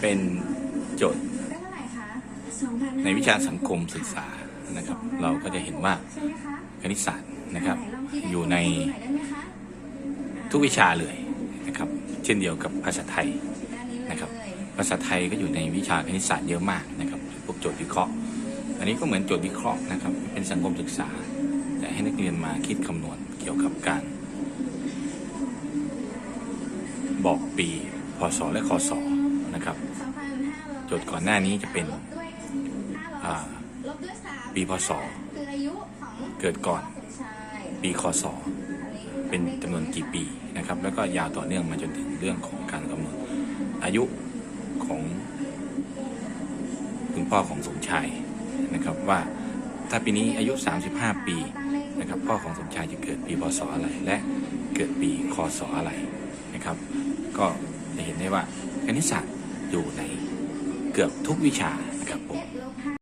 เป็นโจทย์ได้เท่าไหร่คะในวิชาสังคมศึกษานะครับ เราก็จะเห็นว่าใช่ไหมคะคณิตศาสตร์นะครับไหลงคิดให้อยู่ในดูหน่อยได้ไหมคะทุกวิชาเลยนะครับ เช่นเดียวกับภาษาไทยด้านนี้เลยนะครับ ภาษาไทยก็อยู่ในวิชาคณิตศาสตร์เยอะมากนะครับพวกโจทย์วิเคราะห์ อันนี้ก็เหมือนโจทย์วิเคราะห์นะครับ เป็นสังคมศึกษา แต่ให้นักเรียนมาคิดคำนวณเกี่ยวกับการ บอกปีพศและคศ นะครับ2,500โจทย์ก่อนหน้านี้จะเป็นลบด้วย500อ่าลบด้วยสามปีพศคืออายุของเกิดก่อนสมชายปีคศอันนี้เป็นจำนวนกี่ปีนะครับ แล้วก็ยาวต่อเนื่องมาจนถึงเรื่องของการกำหนดอายุของคุณพ่อของสมชายนะครับว่าถ้าปีนี้อายุ 35 ปีนะครับพ่อของสมชายจะเกิดปีพศอะไร และเกิดปีคศอะไรนะครับ ก็จะเห็นได้ว่าคณิตศาสตร์ อยู่ในเกือบทุกวิชานะครับผม